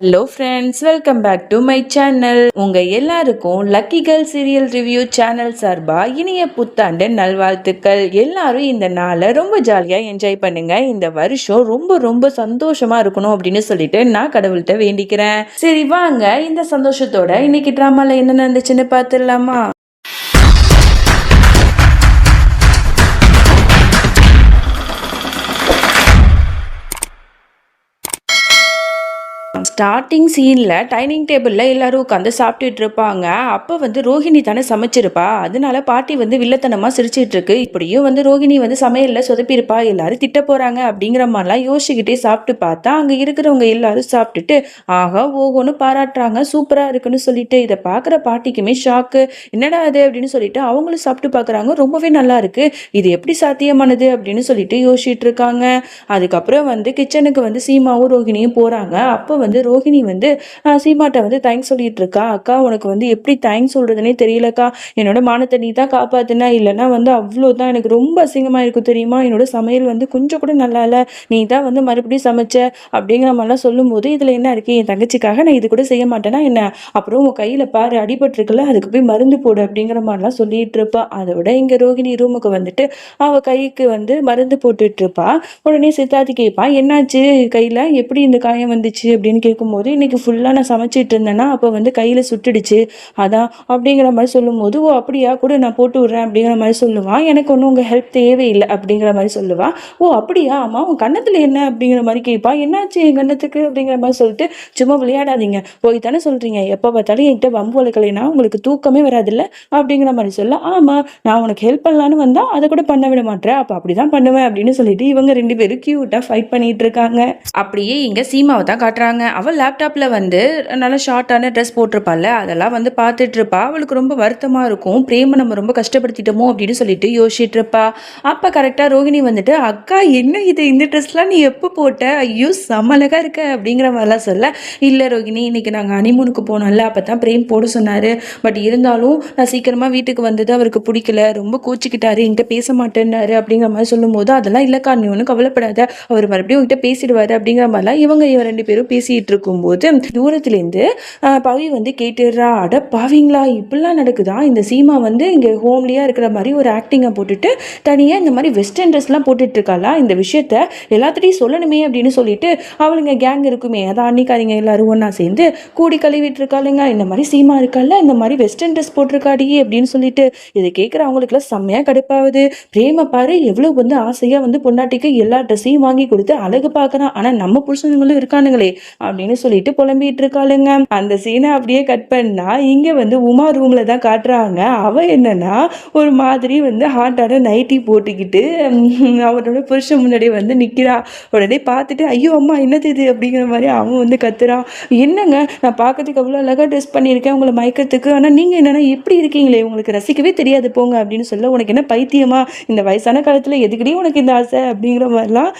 Hello friends welcome back to my channel உங்க எல்லாருக்கும் lucky girl serial review channel சார்பா இனிய புத்தாண்டு நல்வாழ்த்துக்கள். எல்லாரும் இந்த நாளை ரொம்ப ஜாலியா என்ஜாய் பண்ணுங்க. இந்த வருஷம் ரொம்ப ரொம்ப சந்தோஷமா இருக்கணும் அப்படின்னு சொல்லிட்டு நான் கடவுள்கிட்ட வேண்டிக்கிறேன். சரி வாங்க. இந்த சந்தோஷத்தோட இன்னைக்கு ட்ராமால என்ன நடந்துச்சுன்னு பார்த்துடலாமா? ஸ்டார்டிங் சீனில் டைனிங் டேபிளில் எல்லாரும் உட்காந்து சாப்பிட்டுட்டு இருப்பாங்க. அப்போ வந்து ரோஹிணி தானே சமைச்சிருப்பா. அதனால பாட்டி வந்து வில்லத்தனமாக சிரிச்சிட்டு இருக்கு. இப்படியும் வந்து ரோஹிணி வந்து சமையலில் சொதப்பியிருப்பா. எல்லாரும் திட்ட போகிறாங்க அப்படிங்கிற மாதிரிலாம் யோசிச்சுக்கிட்டே சாப்பிட்டு பார்த்தா அங்கே இருக்கிறவங்க எல்லாரும் சாப்பிட்டுட்டு ஆகா ஓகோன்னு பாராட்டுறாங்க. சூப்பராக இருக்குன்னு சொல்லிட்டு இதை பார்க்குற பாட்டிக்குமே ஷாக்கு என்னடா அது அப்படின்னு சொல்லிட்டு அவங்களும் சாப்பிட்டு பார்க்குறாங்க. ரொம்பவே நல்லா இருக்கு. இது எப்படி சாத்தியமானது அப்படின்னு சொல்லிட்டு யோசிச்சுட்டு இருக்காங்க. அதுக்கப்புறம் வந்து கிச்சனுக்கு வந்து சீமாவும் ரோஹிணியும் போகிறாங்க அப்போ வந்து ரோஹிணி வந்து சீமாட்ட வந்து தேங்க்ஸ் சொல்லிட்டு இருக்கா அக்கா உனக்கு வந்து எப்படி தேங்க்ஸ் சொல்றதுனே தெரியலக்கா. என்னோட மானத்தை நீ தான் காப்பாத்தினா. இல்லைன்னா வந்து அவ்வளோதான். எனக்கு ரொம்ப அசிங்கமாக இருக்கும் தெரியுமா? என்னோட சமையல் வந்து கொஞ்சம் கூட நல்லா இல்லை. நீ தான் வந்து மறுபடியும் சமைச்ச. அப்படிங்கிற மாதிரிலாம் சொல்லும்போது இதில் என்ன இருக்கு? என் தங்கச்சிக்காக நான் இது கூட செய்ய மாட்டேன்னா என்ன? அப்புறம் உன் கையில் பாரு அடிபட்டிருக்குல்ல அதுக்கு போய் மருந்து போடு. அப்படிங்கிற மாதிரிலாம் சொல்லிட்டு இருப்பா அதை விட இங்கே ரோகிணி ரூமுக்கு வந்துட்டு அவ கைக்கு வந்து மருந்து போட்டுட்டு இருப்பா உடனே சித்தார்த்தி கேட்பான் என்னாச்சு? கையில் எப்படி இந்த காயம் வந்துச்சு? அப்படின்னு இருக்கும்போது இன்னைக்கு ஃபுல்லாக நான் சமைச்சிட்டு இருந்தேன்னா அப்போ வந்து கையில் சுட்டுடுச்சு. அதான் அப்படிங்கிற மாதிரி சொல்லும்போது ஓ அப்படியா? கூட நான் போட்டு விட்றேன் அப்படிங்கிற மாதிரி சொல்லுவான் எனக்கு ஒன்றும் உங்கள் ஹெல்ப் தேவையில்லை அப்படிங்கிற மாதிரி சொல்லுவான் ஓ அப்படியா? ஆமாம் உன் கன்னத்தில் என்ன? அப்படிங்கிற மாதிரி கேட்பா என்னாச்சு என் கன்னத்துக்கு? அப்படிங்கிற மாதிரி சொல்லிட்டு சும்மா விளையாடாதீங்க. போய் தானே சொல்கிறீங்க எப்போ பார்த்தாலும் என்கிட்ட வம்பு வளர்க்கலைன்னா உங்களுக்கு தூக்கமே வராதுல்ல? அப்படிங்கிற மாதிரி சொல்ல ஆமாம் நான் உனக்கு ஹெல்ப் பண்ணலான்னு வந்தால் அதை கூட பண்ண விட மாட்டேன் அப்போ அப்படி தான் பண்ணுவேன் அப்படின்னு சொல்லிட்டு இவங்க ரெண்டு பேரும் க்யூட்டாக ஃபைட் பண்ணிட்டு இருக்காங்க. அப்படியே இங்கே சீமாவை தான் காட்டுறாங்க. அவள் லேப்டாப்பில் வந்து நல்ல ஷார்ட்டான ட்ரெஸ் போட்டிருப்பாள்ல அதெல்லாம் வந்து பார்த்துட்டு இருப்பா அவளுக்கு ரொம்ப வருத்தமாக இருக்கும். பிரேம நம்ம ரொம்ப கஷ்டப்படுத்திட்டோமோ அப்படின்னு சொல்லிட்டு யோசிச்சுட்டு இருப்பா அப்போ கரெக்டாக ரோகிணி வந்துட்டு அக்கா என்ன இது? இந்த ட்ரெஸ்லாம் நீ எப்போ போட்ட? ஐயோ சமலகா இருக்க. அப்படிங்கிற மாதிரிலாம் சொல்ல இல்லை ரோகிணி இன்னைக்கு நாங்கள் அனிமூனுக்கு போனோம்ல அப்போ தான் பிரேம் போட சொன்னார். பட் இருந்தாலும் நான் சீக்கிரமாக வீட்டுக்கு வந்தது அவருக்கு பிடிக்கல. ரொம்ப கோச்சிக்கிட்டாரு. என்கிட்ட பேச மாட்டேன்னாரு. அப்படிங்கிற மாதிரி சொல்லும்போது அதெல்லாம் இல்லைக்கா நீ ஒன்றும் கவலைப்படாத. அவர் மறுபடியும் உங்ககிட்ட பேசிடுவாரு. அப்படிங்கிற மாதிரிலாம் இவங்க இவங்க ரெண்டு பேரும் பேசிட்டு இருக்கும்போது தூரத்துலேருந்து பவி வந்து கேட்டுடுறா அட பாவிங்களா இப்படிலாம் நடக்குதா? இந்த சீமா வந்து இங்கே ஹோம்லியாக இருக்கிற மாதிரி ஒரு ஆக்டிங்கை போட்டுட்டு தனியாக இந்த மாதிரி வெஸ்டர்ன் ட்ரெஸ்லாம் போட்டுட்ருக்காளா? இந்த விஷயத்த எல்லாத்துட்டையும் சொல்லணுமே அப்படின்னு சொல்லிட்டு அவளுங்க கேங் இருக்குமே. அதான் அன்னிக்காரிங்க எல்லாரும் ஒன்றா சேர்ந்து கூடி கழுவிட்டு இருக்காளுங்க இந்த மாதிரி சீமா இருக்கால இந்த மாதிரி வெஸ்டர்ன் ட்ரெஸ் போட்டிருக்காடி அப்படின்னு சொல்லிட்டு இதை கேட்குற அவங்களுக்குலாம் செம்மையாக கடுப்பாகுது. பிரேம பாரு எவ்வளோ வந்து ஆசையாக வந்து பொண்டாட்டிக்கு எல்லா ட்ரெஸ்ஸையும் வாங்கி கொடுத்து அழகு பார்க்குறான் ஆனால் நம்ம புருஷனுங்களும் இருக்கானுங்களே அப்படின்னு சொல்லிட்டு புலம்பிட்டு இருக்காளுங்க. அந்த சீனை அப்படியே கட் பண்ணா இங்கே வந்து உமா ரூமில் தான் காட்டுறாங்க. அவ என்னன்னா ஒரு மாதிரி வந்து ஹாட்டான நைட்டி போட்டுக்கிட்டு அவரோட புருஷன் முன்னாடி வந்து நிக்கிறா. உடனே பார்த்துட்டு ஐயோ அம்மா என்னது இது? அப்படிங்கிற மாதிரி அவன் வந்து கத்துறான். என்னங்க நான் பார்க்கறதுக்கு அவ்வளோ அழகா ட்ரெஸ் பண்ணியிருக்கேன் உங்களை மயக்கத்துக்கு ஆனால் நீங்கள் என்னன்னா இப்படி இருக்கீங்களே உங்களுக்கு ரசிக்கவே தெரியாது போங்க அப்படின்னு சொல்ல உனக்கு என்ன பைத்தியமா? இந்த வயசான காலத்தில் எதுக்கடி உனக்கு இந்த ஆசை? அப்படிங்கிற மாதிரிலாம்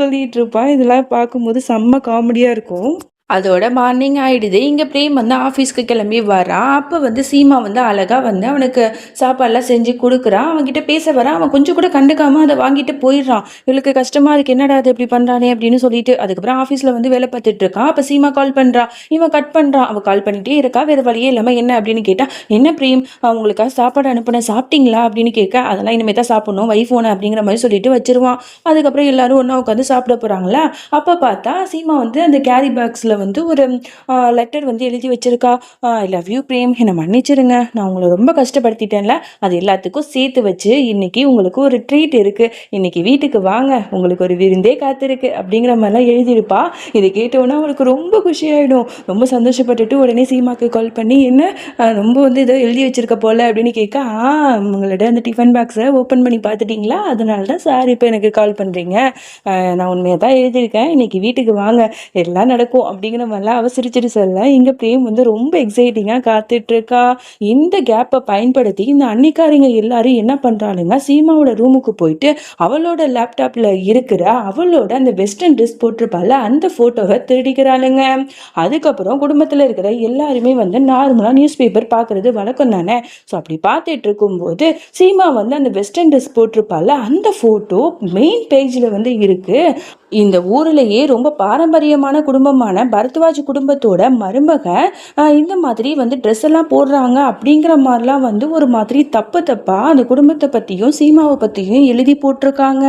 சொல்லிட்டு இருப்பான். இதெல்லாம் பார்க்கும்போது செம்ம காமெடியாக இருக்கும். அதோட மார்னிங் ஆகிடுது இங்கே பிரேம் வந்து ஆஃபீஸ்க்கு கிளம்பி வரான் அப்போ வந்து சீமா வந்து அழகாக வந்து அவனுக்கு சாப்பாடெல்லாம் செஞ்சு கொடுக்குறான். அவன்கிட்ட பேச வரான் அவன் கொஞ்சம் கூட கண்டுக்காமல் அதை வாங்கிட்டு போயிடுறான். இவளுக்கு கஷ்டமாக அதுக்கு என்னடா அது இப்படி பண்ணுறானே அப்படின்னு சொல்லிட்டு அதுக்கப்புறம் ஆஃபீஸில் வந்து வேலை பார்த்துட்டு இருக்கான் அப்போ சீமா கால் பண்ணுறான் இவன் கட் பண்ணுறான் அவள் கால் பண்ணிகிட்டே இருக்கா. வேறு வழியே இல்லாமல் என்ன அப்படின்னு கேட்டால் என்ன பிரேம் அவங்களுக்காக சாப்பாடு அனுப்புனேன் சாப்பிட்டீங்களா அப்படின்னு கேட்க அதெல்லாம் இனிமேல் தான் சாப்பிடணும். வைஃப் ஒன்று அப்படிங்கிற மாதிரி சொல்லிட்டு வச்சிருவான். அதுக்கப்புறம் எல்லாரும் ஒன்றா உட்காந்து சாப்பிட போகிறாங்களா அப்போ பார்த்தா சீமா வந்து அந்த கேரி பாக்ஸில் வந்து ஒரு லெட்டர் வந்து எழுதி வச்சிருக்கா? I love you Prem. என்னை மன்னிச்சிருங்க. நான் உங்களை ரொம்ப கஷ்டப்படுத்திட்டேன்ல. அது எல்லாத்துக்கும் சேர்த்து வச்சு இன்னைக்கு உங்களுக்கு ஒரு ட்ரீட் இருக்கு. இன்னைக்கு வீட்டுக்கு வாங்க. உங்களுக்கு ஒரு விருந்தே காத்திருக்கு. அப்படிங்கிற மாதிரிலாம் எழுதியிருப்பா. இதை கேட்டோன்னா அவளுக்கு ரொம்ப குஷியாயிடும். ரொம்ப சந்தோஷப்பட்டுட்டு உடனே சீமாக்கு கால் பண்ணி என்ன? ரொம்ப வந்து இதை எழுதி வச்சிருக்க போல. அப்படின்னு கேட்க ஆ உங்களோட அந்த டிஃபன் பாக்ஸை ஓப்பன் பண்ணி பார்த்துட்டீங்களா? அதனால தான் சார் இப்போ எனக்கு கால் பண்ணுறீங்க நான் உண்மையாக தான் எழுதியிருக்கேன். இன்னைக்கு வீட்டுக்கு வாங்க. எல்லாம் நடக்கும். அப்படி அப்படிங்கிற மாதிரிலாம் அவ சிரிச்சிட்டு சொல்ல. இங்கே பிரேம் வந்து ரொம்ப எக்ஸைட்டிங்காக காத்துட்ருக்கா. இந்த கேப்பை பயன்படுத்தி இந்த அன்னிக்காரிங்க எல்லாரும் என்ன பண்ணுறாளுங்க சீமாவோட ரூமுக்கு போயிட்டு அவளோட லேப்டாப்பில் இருக்கிற அவளோட அந்த வெஸ்டர்ன் ட்ரெஸ் போட்டிருப்பால அந்த ஃபோட்டோவை திருடிக்கிறாளுங்க. அதுக்கப்புறம் குடும்பத்தில் இருக்கிற எல்லாருமே வந்து நார்மலாக நியூஸ் பேப்பர் பார்க்குறது வழக்கம் தானே? ஸோ அப்படி பார்த்துட்டு இருக்கும்போது சீமா வந்து அந்த வெஸ்டர்ன் ட்ரெஸ் போட்டிருப்பால அந்த ஃபோட்டோ மெயின் பேஜில் வந்து இருக்கு. இந்த ஊர்லேயே ரொம்ப பாரம்பரியமான குடும்பமான பரத்வாஜ் குடும்பத்தோட மருமக இந்த மாதிரி வந்து ட்ரெஸ் எல்லாம் போடுறாங்க அப்படிங்கிற மாதிரிலாம் வந்து ஒரு மாதிரி தப்பு தப்பா அந்த குடும்பத்தை பத்தியும் சீமாவை பத்தியும் எழுதி போட்டிருக்காங்க.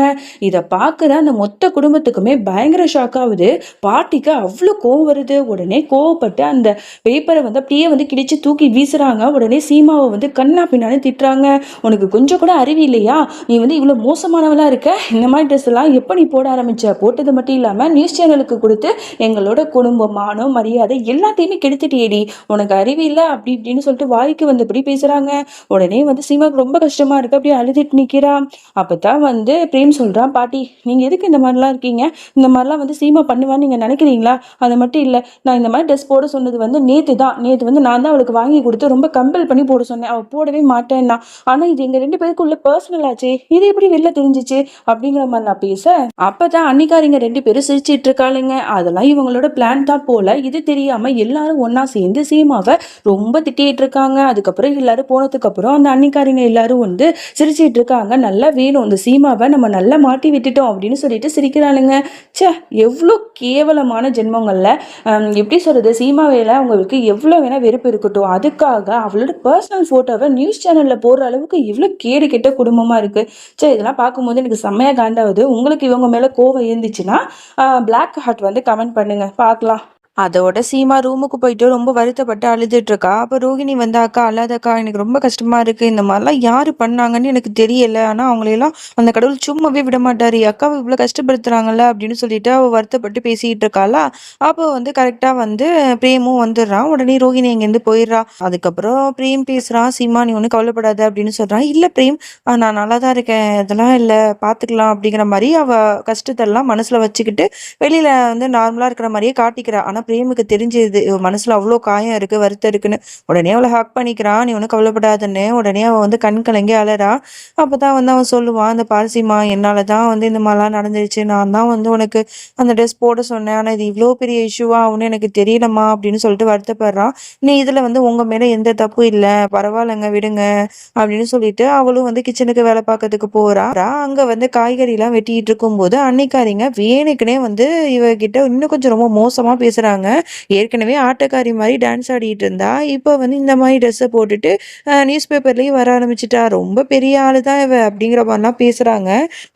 இதை பார்க்குற அந்த மொத்த குடும்பத்துக்குமே பயங்கர ஷாக் ஆகுது. பாட்டிக்கு அவ்வளோ கோவம் வருது. உடனே கோவப்பட்டு அந்த பேப்பரை வந்து அப்படியே வந்து கிழிச்சு தூக்கி வீசுறாங்க. உடனே சீமாவை வந்து கண்ணா பின்னான்னு திட்டுறாங்க. உனக்கு கொஞ்சம் கூட அறிவு இல்லையா? நீ வந்து இவ்வளோ மோசமானவளா இருக்க? இந்த மாதிரி ட்ரெஸ் எல்லாம் எப்போ நீ போட ஆரம்பிச்ச? போட்டது மட்டும் இல்லாமல் நியூஸ் சேனலுக்கு கொடுத்து எங்களோட குடும்பம் மானம் மரியாதை எல்லாத்தையுமே கெடுத்துட்டேடி உனக்கு அறிவு இல்லை அப்படி இப்படின்னு சொல்லிட்டு வாய்க்கு வந்தபடி பேசுறாங்க. உடனே வந்து சீமாவுக்கு ரொம்ப கஷ்டமா இருக்கு அப்படியே அழுதுட்டு நிக்கிறா. அப்பதான் வந்து பிரேம் சொல்றான் பாட்டி நீங்க எதுக்கு இந்த மாதிரிலாம் இருக்கீங்க? இந்த மாதிரிலாம் வந்து சீமா பண்ணுவான்னு நீங்க நினைக்கிறீங்களா? அது மட்டும் இல்லை நான் இந்த மாதிரி ட்ரெஸ் போட சொன்னது வந்து நேத்து தான். நேத்து வந்து நான் தான் அவளுக்கு வாங்கி கொடுத்து ரொம்ப கம்பல் பண்ணி போட சொன்னேன். அவள் போடவே மாட்டேன்னா. ஆனா இது எங்க ரெண்டு பேருக்குள்ள பர்சனல் ஆச்சு. இது எப்படி வெளில தெரிஞ்சிச்சு? அப்படிங்கிற மாதிரி நான் பேச அப்பதான் அன்னிக்காரிங்க ரெண்டு பேரும் சிரிச்சிட்டு இருக்காளுங்க. அதெல்லாம் இவங்களோட பிளான் தான் போல. இது தெரியாம எல்லாரும் ஒன்றா சேர்ந்து சீமாவை ரொம்ப திட்டிட்டு இருக்காங்க. அதுக்கப்புறம் எல்லாரும் போனதுக்கு அப்புறம் அந்த அன்னிக்காரிங்க எல்லாரும் வந்து சிரிச்சிட்டு இருக்காங்க. நல்லா வேணும். இந்த சீமாவை நம்ம நல்லா மாட்டி விட்டுட்டோம் அப்படின்னு சொல்லிட்டு சிரிக்கிறானுங்க ச்சே எவ்வளோ கேவலமான ஜென்மங்கள்ல. எப்படி சொல்றது? சீமாவையில அவங்களுக்கு எவ்வளோ வேணா வெறுப்பு இருக்கட்டும். அதுக்காக அவளோட பர்சனல் போட்டோவை நியூஸ் சேனல்ல போடுற அளவுக்கு இவ்வளோ கேடு கெட்ட குடும்பமா இருக்கு. சே இதெல்லாம் பார்க்கும்போது எனக்கு செம்மையா காண்டாவது. உங்களுக்கு இவங்க மேல கோவம் இருந்துச்சுன்னா பிளாக் ஹார்ட் வந்து கமெண்ட் பண்ணுங்க. பார்க்கலாம். அதோட சீமா ரூமுக்கு போயிட்டு ரொம்ப வருத்தப்பட்டு அழுதுட்டு இருக்கா அப்ப ரோகிணி வந்து அக்கா எனக்கு ரொம்ப கஷ்டமா இருக்கு. இந்த மாதிரிலாம் யாரு பண்ணாங்கன்னு எனக்கு தெரியல. ஆனா அவங்களையெல்லாம் அந்த கடவுள் சும்மாவே விட மாட்டாரு அக்காவை இவ்வளவு கஷ்டப்படுத்துறாங்கல்ல? அப்படின்னு சொல்லிட்டு அவ வருத்தப்பட்டு பேசிட்டு இருக்காளா அப்போ வந்து கரெக்டா வந்து பிரேமும் வந்துடுறான் உடனே ரோகிணி அங்கேருந்து போயிடுறா. அதுக்கப்புறம் பிரேம் பேசுறான் சீமா நீ ஒன்றும் கவலைப்படாத அப்படின்னு சொல்றான் இல்ல பிரேம். நான் நல்லா தான் இருக்கேன். இதெல்லாம் இல்லை. பார்த்துக்கலாம் அப்படிங்கிற மாதிரி அவ கஷ்டத்தெல்லாம் மனசுல வச்சுக்கிட்டு வெளியில வந்து நார்மலா இருக்கிற மாதிரியே காட்டிக்கிறா. ஆனா பிரேமுக்கு தெரிஞ்சது. மனசில் மனசுல அவ்வளோ காயம் இருக்கு வருத்தம் இருக்குன்னு. உடனே அவளை ஹாக் பண்ணிக்கிறான். நீ ஒன்றும் கவலைப்படாதுன்னு. உடனே அவன் வந்து கண் கலங்கி அலறா. அப்போ தான் வந்து அவன் சொல்லுவான் அந்த பாரசிமா என்னால தான் வந்து இந்த மாதிரிலாம் நடந்துருச்சு. நான் தான் வந்து உனக்கு அந்த ட்ரெஸ் போட சொன்னேன். ஆனா இது இவ்வளோ பெரிய இஷ்யூவா அவனு எனக்கு தெரியலம்மா அப்படின்னு சொல்லிட்டு வருத்தப்படுறான். நீ இதுல வந்து உங்க மேல எந்த தப்பும் இல்லை. பரவாயில்லைங்க விடுங்க அப்படின்னு சொல்லிட்டு அவளும் வந்து கிச்சனுக்கு வேலை பார்க்கறதுக்கு போறா. அங்க வந்து காய்கறி எல்லாம் வெட்டிட்டு இருக்கும்போது அன்னைக்காரிங்க வேணுக்குனே வந்து இவகிட்ட இன்னும் கொஞ்சம் ரொம்ப மோசமா பண்ணுறாங்க ஏற்கனவே ஆட்டக்காரி மாதிரி டான்ஸ் ஆடிட்டு இருந்தா இப்போ வந்து இந்த மாதிரி ட்ரெஸ்ஸை போட்டுட்டு நியூஸ் பேப்பர்லயும் வர ஆரம்பிச்சிட்டா ரொம்ப பெரிய ஆள் தான் இவ அப்படிங்கிற மாதிரிலாம் பேசுறாங்க.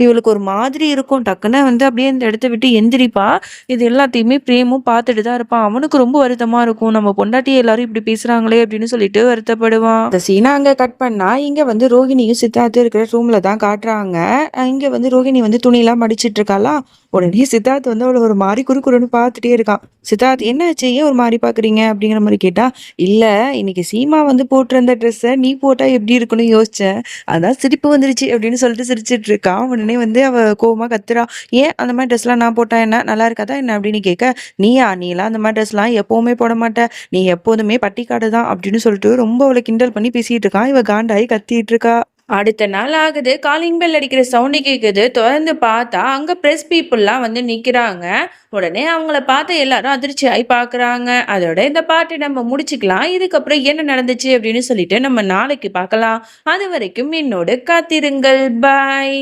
இவளுக்கு ஒரு மாதிரி இருக்கும். டக்குன்னு வந்து அப்படியே இந்த இடத்த விட்டு எந்திரிப்பா. இது எல்லாத்தையுமே பிரேமும் பார்த்துட்டு தான் இருப்பான் அவனுக்கு ரொம்ப வருத்தமா இருக்கும். நம்ம பொண்டாட்டி எல்லாரும் இப்படி பேசுறாங்களே அப்படின்னு சொல்லிட்டு வருத்தப்படுவான். இந்த சீனா அங்க கட் பண்ணா இங்க வந்து ரோகிணியும் சித்தார்த்தும் இருக்கிற ரூம்ல தான் காட்டுறாங்க. இங்கே இங்க வந்து ரோஹிணி வந்து துணியெல்லாம் மடிச்சிட்டு இருக்காளா உடனே சித்தார்த் வந்து அவளை ஒரு மாதிரி குறுக்குறுன்னு பார்த்துட்டே இருக்கான். சித்தார்த் என்னாச்சு? ஏன் ஒரு மாதிரி பார்க்குறீங்க அப்படிங்கிற மாதிரி கேட்டால் இல்லை இன்னைக்கு சீமா வந்து போட்டிருந்த ட்ரெஸ்ஸை நீ போட்டால் எப்படி இருக்குன்னு யோசித்தேன் அதான் சிரிப்பு வந்துருச்சு அப்படின்னு சொல்லிட்டு சிரிச்சிட்டு இருக்கான் உடனே வந்து அவ கோவமாக கத்துறா. ஏன் அந்த மாதிரி ட்ரெஸ்லாம் நான் போட்டா என்ன? நல்லா இருக்காதா என்ன? அப்படின்னு கேட்க நீயா? நீலாம் அந்த மாதிரி ட்ரெஸ்லாம் எப்போவுமே போட மாட்ட. நீ எப்போதுமே பட்டிக்காடு தான் அப்படின்னு சொல்லிட்டு ரொம்ப அவளை கிண்டல் பண்ணி பேசிகிட்டு இருக்கான் இவ காண்டாயி கத்திட்டு இருக்கா. அடுத்த நாள் ஆகுது. காலிங் பெல் அடிக்கிற சவுண்டு கேட்குது திறந்து பார்த்தா அங்கே ப்ரெஸ் பீப்புளெலாம் வந்து நிற்கிறாங்க உடனே அவங்கள பார்த்து எல்லாரும் அதிர்ச்சி ஆகி பார்க்குறாங்க. அதோட இந்த பாட்டை நம்ம முடிச்சுக்கலாம். இதுக்கப்புறம் என்ன நடந்துச்சு அப்படின்னு சொல்லிட்டு நம்ம நாளைக்கு பார்க்கலாம். அது வரைக்கும் என்னோட காத்திருங்கள். பாய்